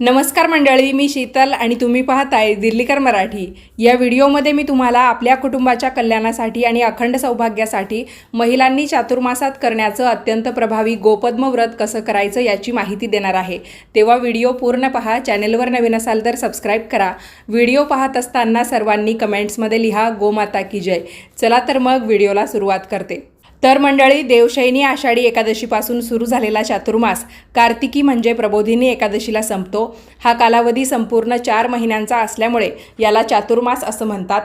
नमस्कार मंडळी मी शीतल आणि तुम्ही पाहताय दिल्लीकर मराठी. या व्हिडिओमध्ये मी तुम्हाला आपल्या कुटुंबाच्या कल्याणासाठी आणि अखंड सौभाग्यासाठी महिलांनी चातुर्मासात करण्याचं अत्यंत प्रभावी गोपद्म व्रत कसं करायचं याची माहिती देणार आहे. तेव्हा व्हिडिओ पूर्ण पहा चॅनेलवर नवीन असाल तर सबस्क्राईब करा. व्हिडिओ पाहत असताना सर्वांनी कमेंट्समध्ये लिहा गोमाता की जय. चला तर मग व्हिडिओला सुरुवात करते. तर मंडळी देवशयनी आषाढी एकादशीपासून सुरू झालेला चातुर्मास कार्तिकी म्हणजे प्रबोधिनी एकादशीला संपतो. हा कालावधी संपूर्ण चार महिन्यांचा असल्यामुळे याला चातुर्मास असं म्हणतात.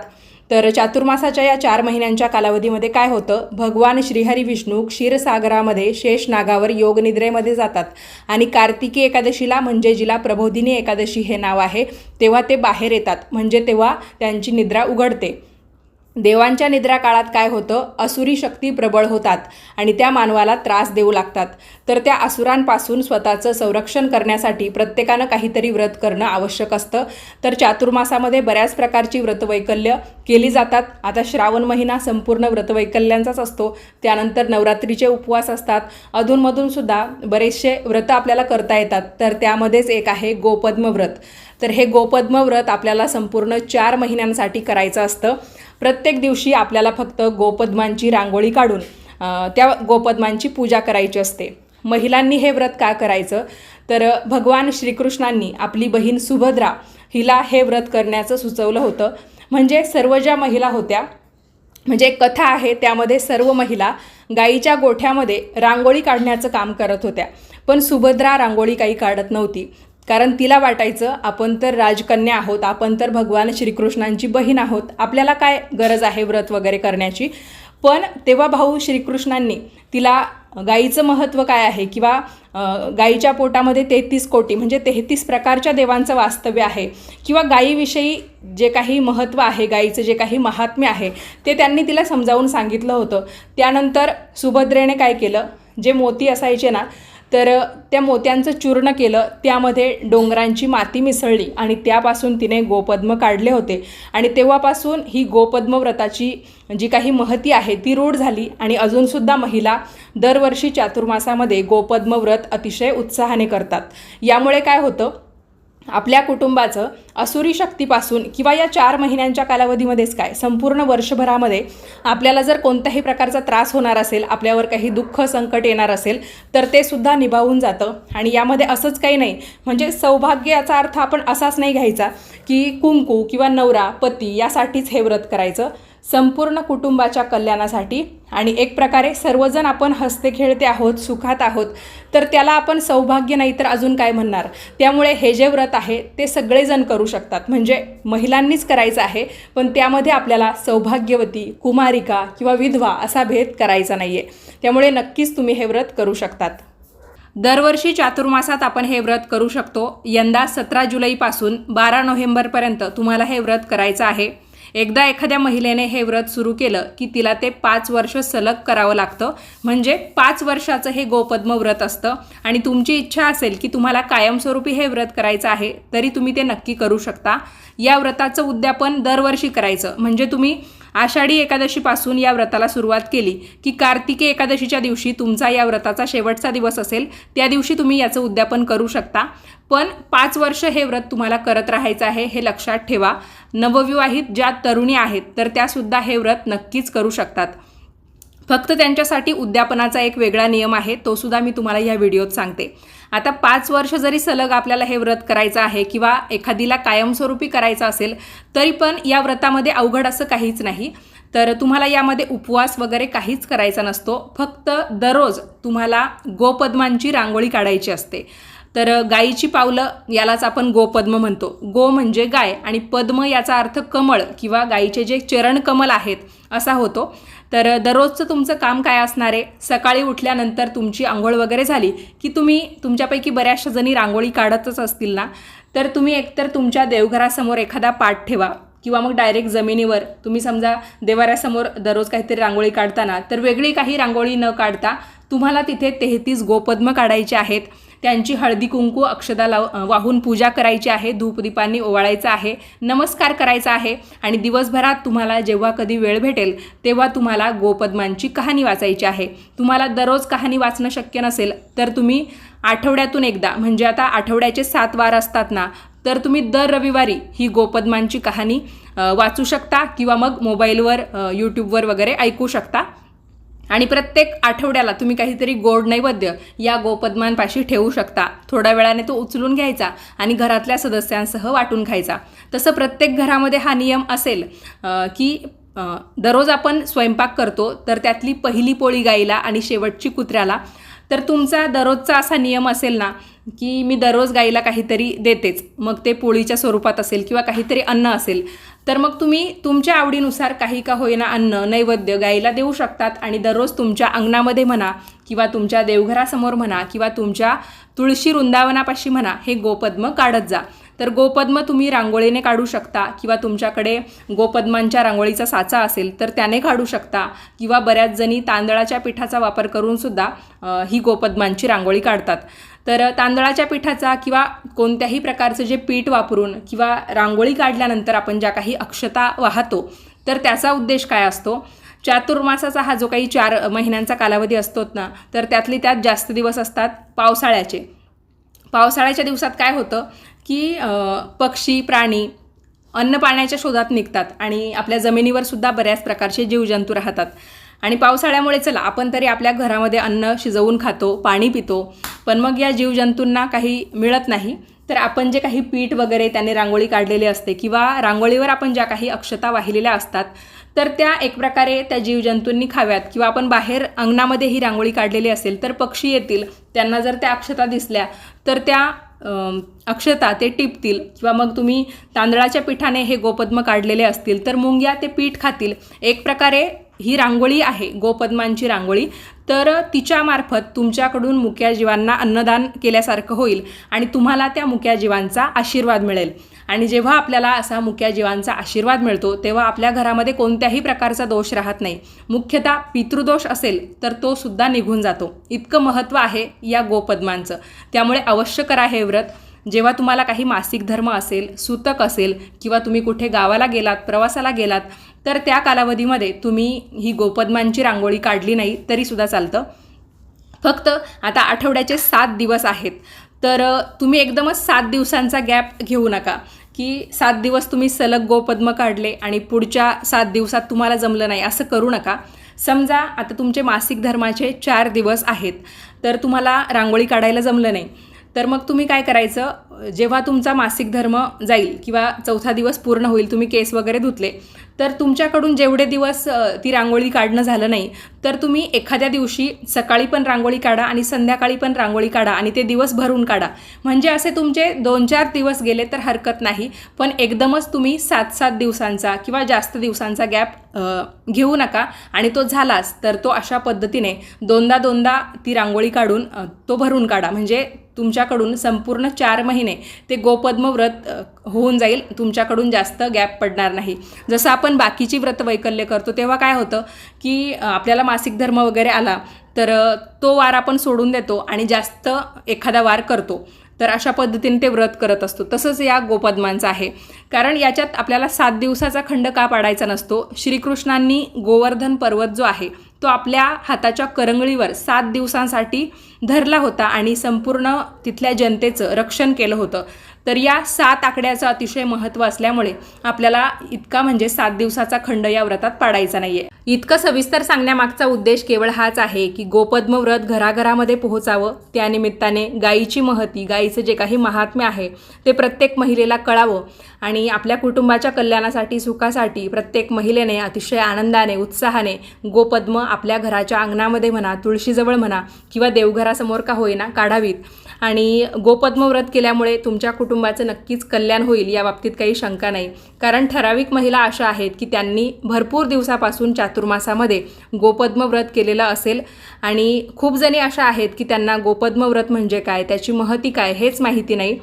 तर चातुर्मासाच्या या चार महिन्यांच्या कालावधीमध्ये काय होतं? भगवान श्रीहरी विष्णू क्षीरसागरामध्ये शेष नागावर योगनिद्रेमध्ये जातात आणि कार्तिकी एकादशीला म्हणजे जिला प्रबोधिनी एकादशी हे नाव आहे तेव्हा ते बाहेर येतात. म्हणजे तेव्हा त्यांची निद्रा उघडते. देवांच्या निद्रा काळात काय होतं? असुरी शक्ती प्रबळ होतात आणि त्या मानवाला त्रास देऊ लागतात. तर त्या असुरांपासून स्वतःचं संरक्षण करण्यासाठी प्रत्येकानं काहीतरी व्रत करणं आवश्यक असतं. तर चातुर्मासामध्ये बऱ्याच प्रकारची व्रतवैकल्य केली जातात. आता श्रावण महिना संपूर्ण व्रतवैकल्यांचाच असतो. त्यानंतर नवरात्रीचे उपवास असतात. अधूनमधून सुद्धा बरेचसे व्रत आपल्याला करता येतात. तर त्यामध्येच एक आहे गोपद्म व्रत. तर हे गोपद्म व्रत आपल्याला संपूर्ण चार महिन्यांसाठी करायचं असतं. प्रत्येक दिवशी आपल्याला फक्त गोपद्मांची रांगोळी काढून त्या गोपद्मांची पूजा करायची असते. महिलांनी हे व्रत का करायचं? तर भगवान श्रीकृष्णांनी आपली बहीण सुभद्रा हिला हे व्रत करण्याचं सुचवलं होतं. म्हणजे सर्व ज्या महिला होत्या म्हणजे एक कथा आहे त्यामध्ये सर्व महिला गाईच्या गोठ्यामध्ये रांगोळी काढण्याचं काम करत होत्या. पण सुभद्रा रांगोळी काही काढत नव्हती. कारण तिला वाटायचं आपण तर राजकन्या आहोत आपण तर भगवान श्रीकृष्णांची बहीण आहोत आपल्याला काय गरज आहे व्रत वगैरे करण्याची? पण तेव्हा भाऊ श्रीकृष्णांनी तिला गाईचं महत्त्व काय आहे किंवा गाईच्या पोटामध्ये तेहतीस कोटी म्हणजे तेहतीस प्रकारच्या देवांचं वास्तव्य आहे किंवा गायीविषयी जे काही महत्त्व आहे गाईचं जे काही महात्म्य आहे ते त्यांनी तिला समजावून सांगितलं होतं. त्यानंतर सुभद्रेने काय केलं? जे मोती असायचे ना तर त्या मोत्यांचं चूर्ण केलं त्यामध्ये डोंगरांची माती मिसळली आणि त्यापासून तिने गोपद्म काढले होते. आणि तेव्हापासून ही गोपद्म व्रताची जी काही महती आहे ती रूढ झाली आणि अजूनसुद्धा महिला दरवर्षी चातुर्मासामध्ये गोपद्म व्रत अतिशय उत्साहाने करतात. यामुळे काय होतं? आपल्या कुटुंबाचं असुरी शक्तीपासून किंवा या चार महिन्यांच्या कालावधीमध्येच काय संपूर्ण वर्षभरामध्ये आपल्याला जर कोणत्याही प्रकारचा त्रास होणार असेल आपल्यावर काही दुःख संकट येणार असेल तर ते सुद्धा निभावून जातं. आणि यामध्ये असंच काही नाही. म्हणजे सौभाग्य याचा अर्थ आपण असाच नाही घ्यायचा की कुंकू किंवा नवरा पती यासाठीच हे व्रत करायचं. संपूर्ण कुटुंबाच्या कल्याणासाठी. आणि एक प्रकारे सर्वजण आपण हसते खेळते आहोत सुखात आहोत तर त्याला आपण सौभाग्य नाही तर अजून काय म्हणणार? त्यामुळे हे जे व्रत आहे ते सगळेजण करू शकतात. म्हणजे महिलांनीच करायचं आहे पण त्यामध्ये आपल्याला सौभाग्यवती कुमारिका किंवा विधवा असा भेद करायचा नाही आहे त्यामुळे नक्कीच तुम्ही हे व्रत करू शकतात. दरवर्षी चातुर्मासात आपण हे व्रत करू शकतो. यंदा सतरा जुलैपासून बारा नोव्हेंबरपर्यंत तुम्हाला हे व्रत करायचं आहे. एकदा एखाद्या महिलेने हे व्रत सुरू केलं की तिला ते पाच वर्ष सलग करावं लागतं. म्हणजे पाच वर्षाचं हे गोपद्म व्रत असतं. आणि तुमची इच्छा असेल की तुम्हाला कायमस्वरूपी हे व्रत करायचं आहे तरी तुम्ही ते नक्की करू शकता. या व्रताचं उद्यापन दरवर्षी करायचं. म्हणजे तुम्ही आषाढी एकादशीपासून या व्रताला सुरुवात केली. की कार्तिकी एकादशीच्या दिवशी तुमचा या व्रताचा शेवटचा दिवस असेल त्या दिवशी तुम्ही याचं उद्यापन करू शकता. पण पाच वर्ष हे व्रत तुम्हाला करत राहायचं आहे हे लक्षात ठेवा. नवविवाहित ज्या तरुणी आहेत तर त्यासुद्धा हे व्रत नक्कीच करू शकतात. फक्त त्यांच्यासाठी उद्यापनाचा एक वेगळा नियम आहे तो सुद्धा मी तुम्हाला या व्हिडिओत सांगते. आता पाच वर्ष जरी सलग आपल्याला हे व्रत करायचं आहे किंवा एखादीला कायमस्वरूपी करायचं असेल तरी पण या व्रतामध्ये अवघड असं काहीच नाही. तर तुम्हाला यामध्ये उपवास वगैरे काहीच करायचा नसतो. फक्त दररोज तुम्हाला गोपद्मांची रांगोळी काढायची असते. तर गायीची पावलं यालाच आपण गोपद्म म्हणतो. गो म्हणजे गाय आणि पद्म याचा अर्थ कमळ किंवा गायीचे जे चरण कमल आहेत असा होतो. तर दररोजचं तुमचं काम काय असणार आहे? सकाळी उठल्यानंतर तुमची आंघोळ वगैरे झाली की तुम्ही तुमच्यापैकी बऱ्याचशा जणी रांगोळी काढतच असतील ना? तर तुम्ही एकतर तुमच्या देवघरासमोर एखादा पाठ ठेवा. किंवा मग डायरेक्ट जमिनीवर तुम्ही समजा देवाऱ्यासमोर दररोज काहीतरी रांगोळी काढताना तर वेगळी काही रांगोळी न काढता तुम्हाला तिथे तेहतीस गोपद्म काढायचे आहेत. त्यांची हळदी कुंकू अक्षदा लाव वाहून पूजा करायची आहे धूपदीपांनी ओवाळायचं आहे नमस्कार करायचा आहे आणि दिवसभरात तुम्हाला जेव्हा कधी वेळ भेटेल तेव्हा तुम्हाला गोपद्मांची कहाणी वाचायची आहे. तुम्हाला दररोज कहाणी वाचणं शक्य नसेल तर तुम्ही आठवड्यातून एकदा म्हणजे आता आठवड्याचे सात वार असतात ना तर तुम्ही दर रविवारी ही गोपद्मांची कहाणी वाचू शकता किंवा मग मोबाईलवर यूट्यूबवर वगैरे ऐकू शकता. आणि प्रत्येक आठवड्याला तुम्ही काहीतरी गोड नैवेद्य या गोपद्मांपाशी ठेवू शकता. थोड्या वेळाने तो उचलून घ्यायचा आणि घरातल्या सदस्यांसह वाटून खायचा. तसं प्रत्येक घरामध्ये हा नियम असेल की दररोज आपण स्वयंपाक करतो तर त्यातली पहिली पोळी गाईला आणि शेवटची कुत्र्याला तर तुमचा दररोजचा असा नियम असेल ना की मी दररोज गाईला काहीतरी देतेच मग ते पोळीच्या स्वरूपात असेल किंवा काहीतरी अन्न असेल तर मग तुम्ही तुमच्या आवडीनुसार काही का होईना अन्न नैवेद्य गाईला देऊ शकतात आणि दररोज तुमच्या अंगणामध्ये म्हणा किंवा तुमच्या देवघरासमोर म्हणा किंवा तुमच्या तुळशी वृंदावनापाशी म्हणा हे गोपद्म काढत जा. तर गोपद्म तुम्ही रांगोळीने काढू शकता किंवा तुमच्याकडे गोपद्मांच्या रांगोळीचा साचा असेल तर त्याने काढू शकता किंवा बऱ्याच जणी तांदळाच्या पिठाचा वापर करून सुद्धा ही गोपद्मांची रांगोळी काढतात. तर तांदळाच्या पिठाचा किंवा कोणत्याही प्रकारचं जे पीठ वापरून किंवा रांगोळी काढल्यानंतर आपण ज्या काही अक्षता वाहतो तर त्याचा उद्देश काय असतो? चातुर्मासाचा हा जो काही चार महिन्यांचा कालावधी असतो ना तर त्यातली त्यात जास्त दिवस असतात पावसाळ्याचे. पावसाळ्याच्या दिवसात काय होतं? की पक्षी प्राणी अन्न पाण्याच्या शोधात निघतात आणि आपल्या जमिनीवर सुद्धा बऱ्याच प्रकारचे जीवजंतू राहतात. आणि पावसाळ्यामुळे चला आपण तरी आपल्या घरामध्ये अन्न शिजवून खातो पाणी पितो पण मग या जीवजंतूंना काही मिळत नाही. तर आपण जे काही पीठ वगैरे त्याने रांगोळी काढलेली असते किंवा रांगोळीवर आपण ज्या काही अक्षता वाहिलेल्या असतात तर त्या एक प्रकारे त्या जीवजंतूंनी खाव्यात. किंवा आपण बाहेर अंगणामध्ये ही रांगोळी काढलेली असेल तर पक्षी येतील त्यांना जर त्या अक्षता दिसल्या तर त्या अक्षता ते टिपतील किंवा मग तुम्ही तांदळाच्या पिठाने हे गोपद्म काढलेले असतील तर मुंग्या ते पीठ खातील. एक प्रकारे ही रांगोळी आहे गोपद्मांची रांगोळी तर तिच्यामार्फत तुमच्याकडून मुक्या जीवांना अन्नदान केल्यासारखं होईल आणि तुम्हाला त्या मुक्या जीवांचा आशीर्वाद मिळेल. आणि जेव्हा आपल्याला असा मुक्या जीवांचा आशीर्वाद मिळतो तेव्हा आपल्या घरामध्ये कोणत्याही प्रकारचा दोष राहत नाही. मुख्यतः पितृदोष असेल तर तो सुद्धा निघून जातो. इतकं महत्त्व आहे या गोपद्मांचं. त्यामुळे अवश्य करा हे व्रत. जेव्हा तुम्हाला काही मासिक धर्म असेल सूतक असेल किंवा तुम्ही कुठे गावाला गेलात प्रवासाला गेलात तर त्या कालावधीमध्ये तुम्ही ही गोपद्मांची रांगोळी काढली नाही तरीसुद्धा चालतं. फक्त आता आठवड्याचे सात दिवस आहेत. तर तुम्ही एकदमच सात दिवसांचा गॅप घेऊ नका. की सात दिवस तुम्ही सलग गोपद्म काढले आणि पुढच्या सात दिवसात तुम्हाला जमलं नाही असं करू नका. समजा आता तुमचे मासिक धर्माचे चार दिवस आहेत तर तुम्हाला रांगोळी काढायला जमलं नाही. तर मग तुम्ही काय करायचं? जेव्हा तुमचा मासिक धर्म जाईल किंवा चौथा दिवस पूर्ण होईल तुम्ही केस वगैरे धुतले तर तुमच्याकडून जेवढे दिवस ती रांगोळी काढणं झालं नाही तर तुम्ही एखाद्या दिवशी सकाळी पण रांगोळी काढा आणि संध्याकाळी पण रांगोळी काढा आणि ते दिवस भरून काढा. म्हणजे असे तुमचे दोन चार दिवस गेले तर हरकत नाही पण एकदमच तुम्ही सात सात दिवसांचा किंवा जास्त दिवसांचा गॅप घेऊ नका आणि तो झालाच तर तो अशा पद्धतीने दोनदा दोनदा ती रांगोळी काढून तो भरून काढा. म्हणजे तुमच्याकडून संपूर्ण चार महिने ते गोपद्म व्रत होऊन जाईल. तुमच्याकडून जास्त गॅप पडणार नाही. जसं आपण बाकीची व्रत वैकल्य करतो तेव्हा काय होतं की आपल्याला मासिक धर्म वगैरे आला तर तो वार आपण सोडून देतो आणि जास्त एखादा वार करतो. तर अशा पद्धतीने ते व्रत करत असतो. तसंच या गोपद्मांचं आहे. कारण याच्यात आपल्याला सात दिवसाचा खंड का पाडायचा नसतो? श्रीकृष्णांनी गोवर्धन पर्वत जो आहे तो आपल्या हाताच्या करंगळीवर सात दिवसांसाठी धरला होता आणि संपूर्ण तिथल्या जनतेचं रक्षण केलं होतं. तर या सात आकड्याचं अतिशय महत्त्व असल्यामुळे आपल्याला इतका म्हणजे सात दिवसाचा खंड या व्रतात पाडायचा नाहीये. इतकं सविस्तर सांगण्यामागचा उद्देश केवळ हाच आहे की गोपद्म व्रत घराघरामध्ये पोहोचावं. त्यानिमित्ताने गायीची महती गायीचं जे काही महात्म्य आहे ते प्रत्येक महिलेला कळावं आणि आपल्या कुटुंबाच्या कल्याणासाठी सुखासाठी प्रत्येक महिलेने अतिशय आनंदाने उत्साहाने गोपद्म आपल्या घराच्या अंगणामध्ये म्हणा तुळशीजवळ म्हणा किंवा देवघरासमोर का होईना काढावीत. आणि गोपद्म व्रत केल्यामुळे तुमच्या कुटुंबाचं नक्कीच कल्याण होईल या बाबतीत काही शंका नाही. कारण ठराविक महिला अशा आहेत की त्यांनी भरपूर दिवसापासून चातुर्मासामध्ये गोपद्म व्रत केलेलं असेल. आणि खूप जणी अशा आहेत की त्यांना गोपद्म व्रत म्हणजे काय त्याची महती काय हेच माहिती नाही.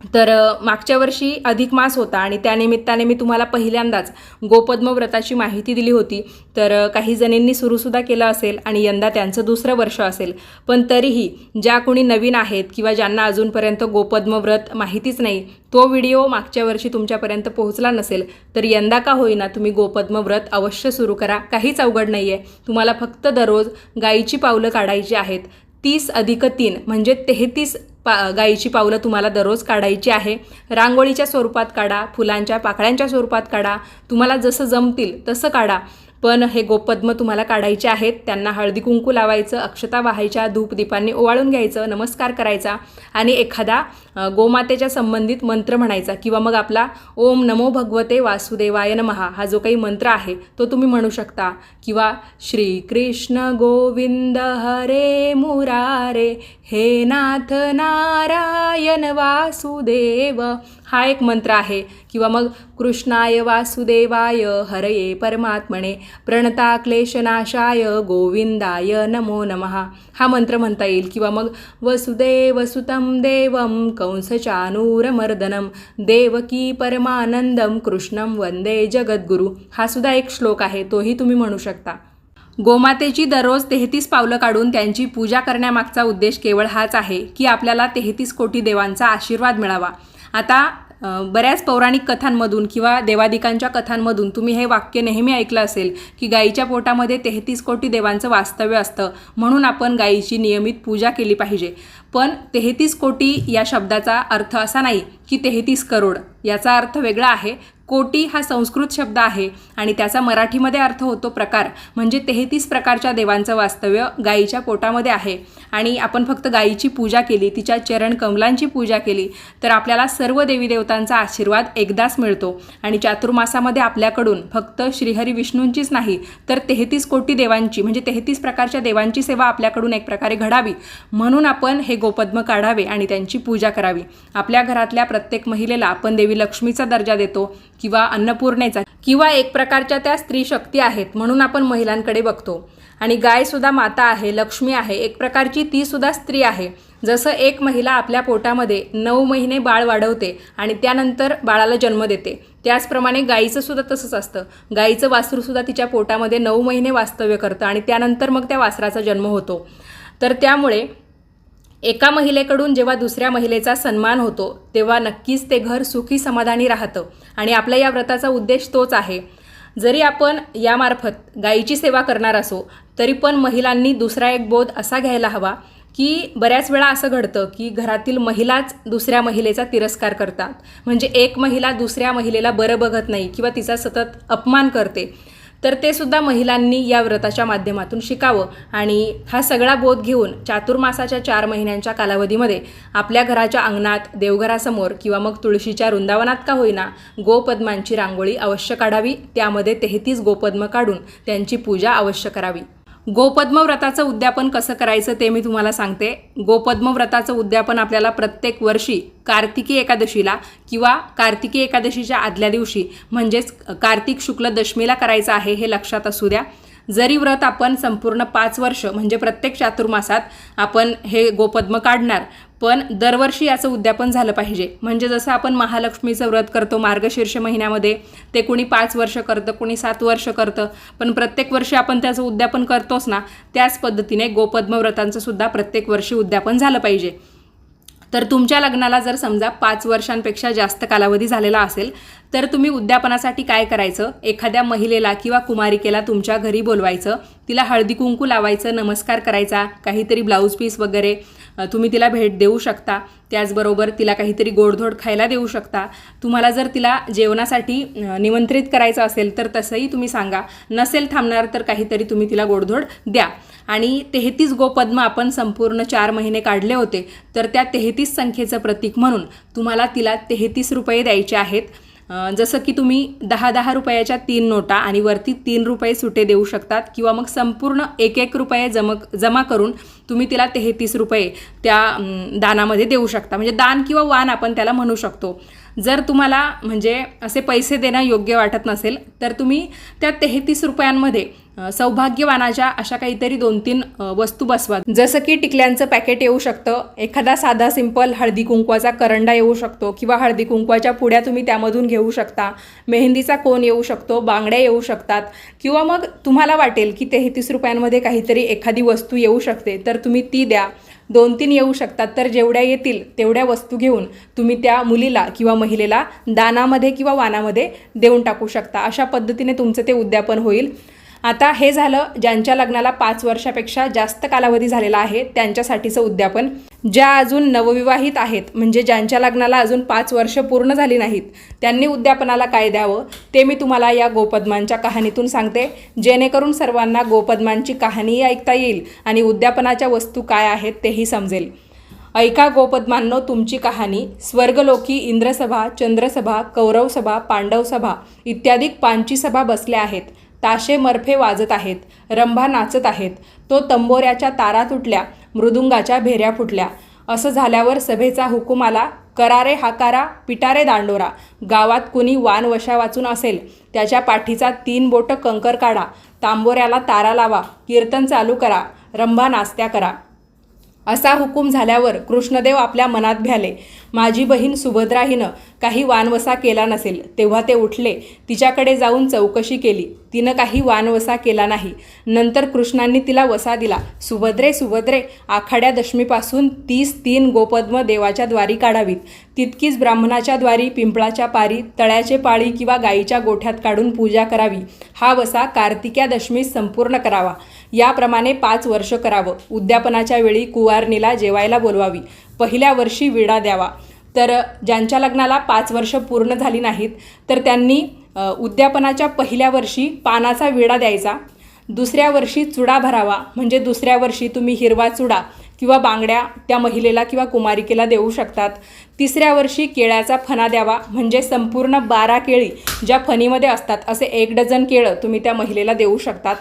तर मागच्या वर्षी अधिक मास होता आणि त्यानिमित्ताने मी तुम्हाला पहिल्यांदाच गोपद्म व्रताची माहिती दिली होती. तर काही जणींनी सुरूसुद्धा केलं असेल आणि यंदा त्यांचं दुसरं वर्ष असेल. पण तरीही ज्या कोणी नवीन आहेत किंवा ज्यांना अजूनपर्यंत गोपद्म व्रत माहितीच नाही तो व्हिडिओ मागच्या वर्षी तुमच्यापर्यंत पोहोचला नसेल तर यंदा का होईना तुम्ही गोपद्म व्रत अवश्य सुरू करा. काहीच अवघड नाही आहे तुम्हाला फक्त दररोज गायीची पावलं काढायची आहेत. तीस अधिक तीन म्हणजे तेहतीस पा गाईची पावलं तुम्हाला दररोज काढायची आहे. रांगोळीच्या स्वरूपात काढा फुलांच्या पाकळ्यांच्या स्वरूपात काढा. तुम्हाला जसं जमतील तसं काढा. पण हे गोपद्म तुम्हाला काढायचे आहेत. त्यांना हळदी कुंकू लावायचं अक्षता वाहायच्या धूप दीपांनी ओवाळून घ्यायचं नमस्कार करायचा आणि एखादा गोमातेच्या संबंधित मंत्र म्हणायचा किंवा मग आपला ओम नमो भगवते वासुदेवाय नमहा हा जो काही मंत्र आहे तो तुम्ही म्हणू शकता. किंवा श्री कृष्ण गोविंद हरे मुरारे हे नाथ नारायण वासुदेव हा एक मंत्र आहे. किंवा मग कृष्णाय वासुदेवाय हरये परमात्मने प्रणता क्लेशनाशाय गोविंदाय नमो नमः. हा मंत्र म्हणता येईल. किंवा मग वसुदेव सुतं देवं कंसचानूरमर्दनं देवकी परमानंदम कृष्णं वंदे जगद्गुरु. हा सुद्धा एक श्लोक आहे. तोही तुम्ही म्हणू शकता. गोमातेची दररोज तेहतीस पावलं काढून त्यांची पूजा करण्यामागचा उद्देश केवळ हाच आहे की आपल्याला तेहतीस कोटी देवांचा आशीर्वाद मिळावा. आता बऱ्याच पौराणिक कथांमधून किंवा देवादिकांच्या कथांमधून तुम्ही हे वाक्य नेहमी ऐकलं असेल की गायीच्या पोटामध्ये तेहतीस कोटी देवांचं वास्तव्य असतं म्हणून आपण गायीची नियमित पूजा केली पाहिजे. पण तेहतीस कोटी या शब्दाचा अर्थ असा नाही की तेहतीस करोड याचा अर्थ वेगळा आहे. कोटी हा संस्कृत शब्द आहे आणि त्याचा मराठीमध्ये अर्थ होतो प्रकार. म्हणजे तेहतीस प्रकारच्या देवांचं वास्तव्य गायीच्या पोटामध्ये आहे. आणि आपण फक्त गायीची पूजा केली तिच्या चरण कमलांची पूजा केली तर आपल्याला सर्व देवी देवतांचा आशीर्वाद एकदाच मिळतो. आणि चातुर्मासामध्ये आपल्याकडून फक्त श्रीहरी विष्णूंचीच नाही तर तेहतीस कोटी देवांची म्हणजे तेहतीस प्रकारच्या देवांची सेवा आपल्याकडून एक प्रकारे घडावी. म्हणून आपण हे गोपद्म काढावे आणि त्यांची पूजा करावी. आपल्या घरातल्या प्रत्येक महिलेला आपण देवी लक्ष्मीचा दर्जा देतो किंवा अन्नपूर्णेचा किंवा एक प्रकारच्या त्या स्त्री शक्ती आहेत म्हणून आपण महिलांकडे बघतो. आणि गायसुद्धा माता आहे लक्ष्मी आहे एक प्रकारची तीसुद्धा स्त्री आहे. जसं एक महिला आपल्या पोटामध्ये नऊ महिने बाळ वाढवते आणि त्यानंतर बाळाला जन्म देते. त्याचप्रमाणे गाईचं सुद्धा तसंच असतं. गाईचं वासरूसुद्धा तिच्या पोटामध्ये नऊ महिने वास्तव्य करतं आणि त्यानंतर मग त्या वासराचा जन्म होतो. तर त्यामुळे एका महिलेकडून जेव्हा दुसऱ्या महिलेचा सन्मान होतो तेव्हा नक्कीच ते घर सुखी समाधानी राहतं. आणि आपल्या या व्रताचा उद्देश तोच आहे. जरी आपण यामार्फत गायीची सेवा करणार असो तरी पण महिलांनी दुसरा एक बोध असा घ्यायला हवा की बऱ्याच वेळा असं घडतं की घरातील महिलाच दुसऱ्या महिलेचा तिरस्कार करतात. म्हणजे एक महिला दुसऱ्या महिलेला बरं बघत नाही किंवा तिचा सतत अपमान करते. तर ते सुद्धा महिलांनी या व्रताच्या माध्यमातून शिकावं. आणि हा सगळा बोध घेऊन चातुर्मासाच्या चार महिन्यांच्या कालावधीमध्ये आपल्या घराच्या अंगणात देवघरासमोर किंवा मग तुळशीच्या वृंदावनात का होईना गोपद्मांची रांगोळी अवश्य काढावी. त्यामध्ये तेहतीस गोपद्म काढून त्यांची पूजा अवश्य करावी. गोपद्म व्रताचं उद्यापन कसं करायचं ते मी तुम्हाला सांगते. गोपद्मव्रताचं उद्यापन आपल्याला प्रत्येक वर्षी कार्तिकी एकादशीला किंवा कार्तिकी एकादशीच्या आदल्या दिवशी म्हणजेच कार्तिक शुक्ल दशमीला करायचं आहे हे लक्षात असू द्या. जरी व्रत आपण संपूर्ण पाच वर्ष म्हणजे प्रत्येक चातुर्मासात आपण हे गोपद्म काढणार पण दरवर्षी याचं उद्यापन झालं पाहिजे. म्हणजे जसं आपण महालक्ष्मीचं व्रत करतो मार्गशीर्ष महिन्यामध्ये ते कुणी पाच वर्ष करतं कुणी सात वर्ष करतं पण प्रत्येक वर्षी आपण त्याचं उद्यापन करतोच ना त्याच पद्धतीने गोपद्मव्रतांचं सुद्धा प्रत्येक वर्षी उद्यापन झालं पाहिजे. तर तुमच्या लग्नाला जर समजा पाच वर्षांपेक्षा जास्त कालावधी झालेला असेल तर तुम्ही उद्यापनासाठी काय करायचं? एखाद्या महिलेला किंवा कुमारिकेला तुमच्या घरी बोलवायचं तिला हळदी कुंकू लावायचं नमस्कार करायचा काहीतरी ब्लाऊज पीस वगैरे तुम्ही तिला भेट देऊ शकता. त्याचबरोबर तिला काहीतरी गोडधोड खायला देऊ शकता. तुम्हाला जर तिला जेवणासाठी निमंत्रित करायचं असेल तर तसंही तुम्ही सांगा. नसेल थांबणार तर काहीतरी तुम्ही तिला गोडधोड द्या. आणि तेहतीस गोपद्म आपण संपूर्ण चार महिने काढले होते तर त्या तेहतीस संख्येचं प्रतीक म्हणून तुम्हाला तिला तेहतीस रुपये द्यायचे आहेत. जसं की तुम्ही दहा दहा रुपयाच्या तीन नोटा आणि वरती तीन रुपये सुटे देऊ शकतात किंवा मग संपूर्ण एक एक रुपये जम जमा करून तुम्ही तिला तेहतीस रुपये त्या दानामध्ये देऊ शकता. म्हणजे दान किंवा वान आपण त्याला म्हणू शकतो. जर तुम्हाला म्हणजे असे पैसे देणं योग्य वाटत नसेल तर तुम्ही त्या तेहतीस रुपयांमध्ये सौभाग्यवानाच्या अशा काहीतरी दोन तीन वस्तू बसवा जसं की टिकल्यांचं पॅकेट येऊ शकतं एखादा साधा सिंपल हळदी कुंकवाचा करंडा येऊ शकतो किंवा हळदी कुंकवाच्या पुड्या तुम्ही त्यामधून घेऊ शकता मेहंदीचा कोन येऊ शकतो बांगड्या येऊ शकतात किंवा मग तुम्हाला वाटेल की तेहतीस रुपयांमध्ये काहीतरी एखादी वस्तू येऊ शकते तर तुम्ही ती द्या. दोन तीन येऊ शकतात तर जेवढ्या येतील तेवढ्या वस्तू घेऊन तुम्ही त्या मुलीला किंवा महिलेला दानामध्ये किंवा वानामध्ये देऊन टाकू शकता. अशा पद्धतीने तुमचं ते उद्यापन होईल. आता हे झालं ज्यांच्या लग्नाला पाच वर्षापेक्षा जास्त कालावधी झालेला आहे त्यांच्यासाठीचं उद्यापन. ज्या अजून नवविवाहित आहेत म्हणजे ज्यांच्या लग्नाला अजून पाच वर्ष पूर्ण झाली नाहीत त्यांनी उद्यापनाला काय द्यावं ते मी तुम्हाला या गोपद्मांच्या कहाणीतून सांगते. जेणेकरून सर्वांना गोपद्मांची कहाणीही ऐकता येईल आणि उद्यापनाच्या वस्तू काय आहेत तेही समजेल. ऐका गोपद्मांनो तुमची कहाणी. स्वर्गलोकी इंद्रसभा चंद्रसभा कौरवसभा पांडवसभा इत्यादी पांची सभा बसल्या आहेत. ताशे मर्फे वाजत आहेत रंभा नाचत आहेत. तो तंबोऱ्याच्या तारा तुटल्या मृदुंगाच्या भेऱ्या फुटल्या. असं झाल्यावर सभेचा हुकूम आला करारे हाकारा पिटारे दांडोरा. गावात कुणी वान वशा वाचून असेल त्याच्या पाठीचा तीन बोटं कंकर काढा. तांबोऱ्याला तारा लावा कीर्तन चालू करा रंभा नास्त्या करा. असा हुकूम झाल्यावर कृष्णदेव आपल्या मनात भ्याले माझी बहीण सुभद्रा हिनं काही वानवसा केला नसेल. तेव्हा ते उठले. तिच्याकडे जाऊन चौकशी केली. तिनं काही वानवसा केला नाही. नंतर कृष्णांनी तिला वसा दिला. सुभद्रे सुभद्रे आखाड्या दशमीपासून तीस तीन गोपद्म देवाच्या द्वारी काढावीत. तितकीच ब्राह्मणाच्या द्वारी पिंपळाच्या पारी तळ्याचे पाळी किंवा गायीच्या गोठ्यात काढून पूजा करावी. हा वसा कार्तिक्या दशमीस संपूर्ण करावा. याप्रमाणे पाच वर्ष करावं. उद्यापनाच्या वेळी कुवारणीला जेवायला बोलवावी. पहिल्या वर्षी विडा द्यावा. तर ज्यांच्या लग्नाला पाच वर्ष पूर्ण झाली नाहीत तर त्यांनी उद्यापनाच्या पहिल्या वर्षी पानाचा विडा द्यायचा. दुसऱ्या वर्षी चुडा भरावा. म्हणजे दुसऱ्या वर्षी तुम्ही हिरवा चुडा किंवा बांगड्या त्या महिलेला किंवा कुमारिकेला देऊ शकतात. तिसऱ्या वर्षी केळ्याचा फणा द्यावा. म्हणजे संपूर्ण बारा केळी ज्या फणीमध्ये असतात असे एक डझन केळं तुम्ही त्या महिलेला देऊ शकतात.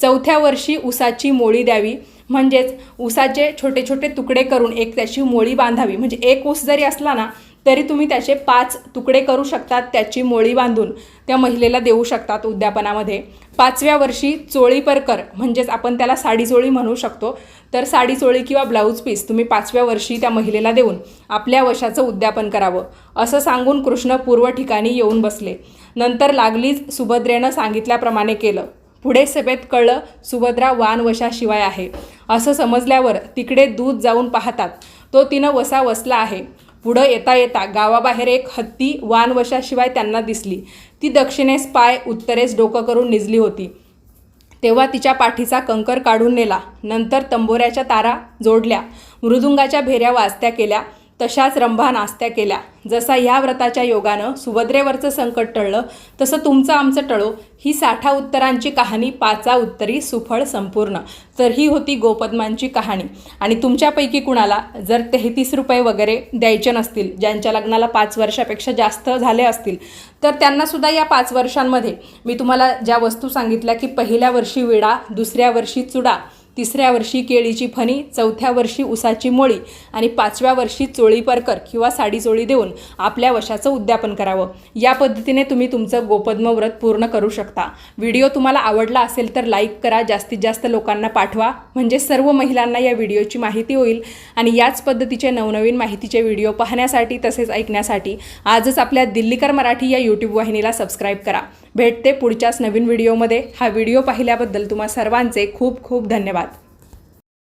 चौथ्या वर्षी उसाची मोळी द्यावी. म्हणजेच ऊसाचे छोटे छोटे तुकडे करून एक त्याची मोळी बांधावी. म्हणजे एक ऊस जरी असला ना तरी तुम्ही त्याचे पाच तुकडे करू शकतात त्याची मोळी बांधून. त्या महिलेला देऊ शकतात उद्यापनामध्ये. पाचव्या वर्षी चोळी परकर म्हणजेच आपण त्याला साडीचोळी म्हणू शकतो. तर साडी चोळी किंवा ब्लाऊज पीस तुम्ही पाचव्या वर्षी त्या महिलेला देऊन आपल्या वशाचं उद्यापन करावं. असं सांगून कृष्ण पूर्व ठिकाणी येऊन बसले. नंतर लागलीच सुभद्रेनं सांगितल्याप्रमाणे केलं. पुढे सभेत कळलं सुभद्रा वानवशाशिवाय आहे. असं समजल्यावर तिकडे दूध जाऊन पाहतात. तो तिनं वसा वसला आहे. पुढं येता येता गावाबाहेर एक हत्ती वानवशाशिवाय त्यांना दिसली. ती दक्षिणेस पाय उत्तरेस डोकं करून निजली होती. तेव्हा तिच्या पाठीचा कंकर काढून नेला. नंतर तंबोऱ्याच्या तारा जोडल्या. मृदुंगाच्या भेऱ्या वाजत्या केल्या. तशाच रंभा नास्त्या केल्या. जसा ह्या व्रताच्या योगानं सुभद्रेवरचं संकट टळलं तसं तुमचं आमचं टळो. ही साठा उत्तरांची कहाणी पाचा उत्तरी सुफळ संपूर्ण. तर ही होती गोपद्मांची कहाणी. आणि तुमच्यापैकी कुणाला जर तेहतीस रुपये वगैरे द्यायचे नसतील ज्यांच्या लग्नाला पाच वर्षापेक्षा जास्त झाले असतील तर त्यांनासुद्धा या पाच वर्षांमध्ये मी तुम्हाला ज्या वस्तू सांगितल्या की पहिल्या वर्षी विडा दुसऱ्या वर्षी चुडा तिसऱ्या वर्षी केळीची फणी चौथ्या वर्षी उसाची मोळी आणि पाचव्या वर्षी चोळी परकर किंवा साडी चोळी देऊन आपल्या वशाचं उद्यापन करावं. या पद्धतीने तुम्ही तुमचं गोपद्म व्रत पूर्ण करू शकता. व्हिडिओ तुम्हाला आवडला असेल तर लाईक करा जास्तीत जास्त लोकांना पाठवा. म्हणजे सर्व महिलांना या व्हिडिओची माहिती होईल आणि याच पद्धतीचे नवनवीन माहितीचे व्हिडिओ पाहण्यासाठी तसेच ऐकण्यासाठी आजच आपल्या दिल्लीकर मराठी या यूट्यूब वाहिनीला सबस्क्राईब करा. भेटते पुढच्याच नवीन व्हिडिओमध्ये. हा व्हिडिओ पाहिल्याबद्दल तुम्हा सर्वांचे खूप खूप धन्यवाद.